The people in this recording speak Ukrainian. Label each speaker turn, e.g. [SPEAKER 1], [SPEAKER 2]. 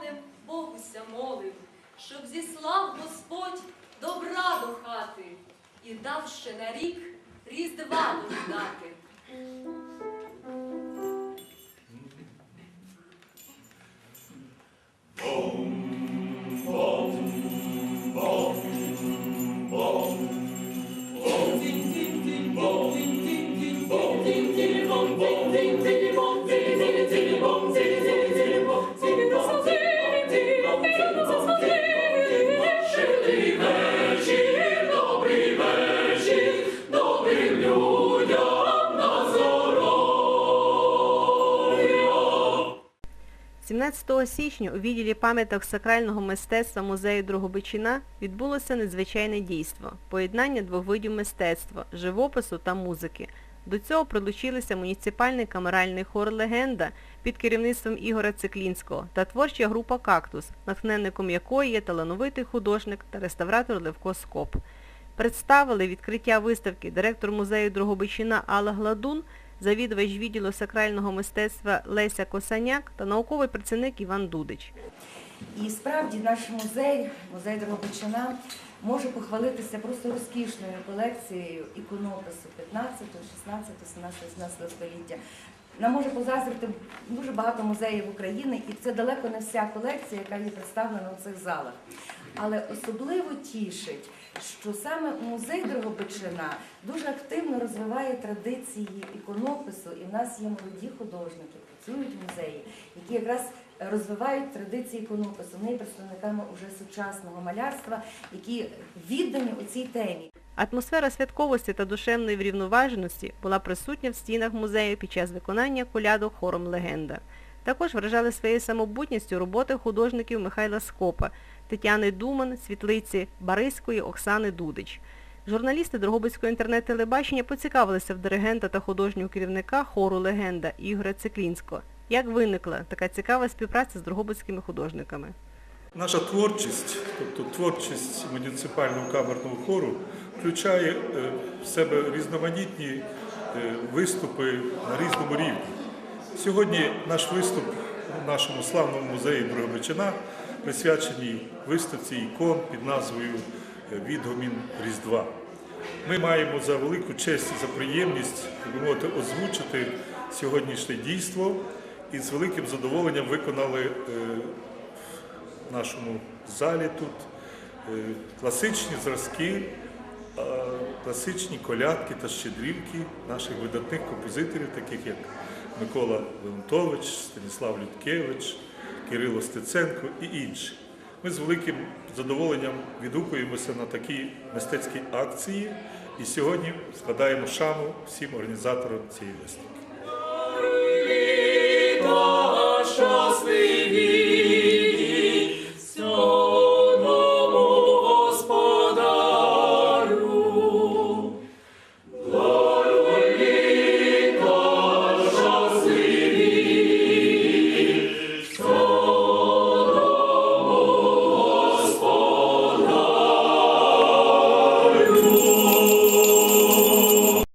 [SPEAKER 1] конем Богуся молив, щоб зіслав Господь добра до хати і дав ще на рік різдва дождати.
[SPEAKER 2] 17 січня у відділі пам'яток сакрального мистецтва музею Дрогобичина відбулося незвичайне дійство – поєднання двох видів мистецтва – живопису та музики. До цього прилучилися муніципальний камеральний хор «Легенда» під керівництвом Ігоря Циклінського та творча група «Кактус», натхненником якої є талановитий художник та реставратор Левко Скоп. Представили відкриття виставки директор музею Дрогобичина Алла Гладун, завідувач відділу сакрального мистецтва Леся Косаняк та науковий працівник Іван Дудич.
[SPEAKER 3] І справді наш музей, музей Дрогобичина, може похвалитися просто розкішною колекцією іконопису 15, 16, 17, 18 століття. Нам може позаздрити дуже багато музеїв України, і це далеко не вся колекція, яка є представлена у цих залах. Але особливо тішить, що саме музей Дрогобичина дуже активно розвиває традиції іконопису, і в нас є молоді художники, працюють в музеї, які якраз розвивають традиції іконопису. Вони представниками уже сучасного малярства, які віддані у цій темі.
[SPEAKER 2] Атмосфера святковості та душевної врівноваженості була присутня в стінах музею під час виконання коляду хором «Легенда». Також вражали своєю самобутністю роботи художників Михайла Скопа, Тетяни Думан, світлиці Бариської Оксани Дудич. Журналісти Дрогобицького інтернет-телебачення поцікавилися в диригента та художнього керівника хору «Легенда» Ігоря Циклінського. Як виникла така цікава співпраця з дрогобицькими художниками?
[SPEAKER 4] Наша творчість, тобто творчість муніципального камерного хору, включає е, в себе різноманітні е, виступи на різному рівні. Сьогодні наш виступ у нашому славному музеї Дрогобичина присвячений виставці ікон під назвою е, Відгомін Різдва. Ми маємо за велику честь і за приємність мовити, озвучити сьогоднішнє дійство і з великим задоволенням виконали е, в нашому залі тут е, класичні зразки, класичні колядки та щедрівки наших видатних композиторів, таких як Микола Леонтович, Станіслав Людкевич, Кирило Стеценко і інші. Ми з великим задоволенням відгукуємося на такі мистецькі акції і сьогодні складаємо шану всім організаторам цієї виставки.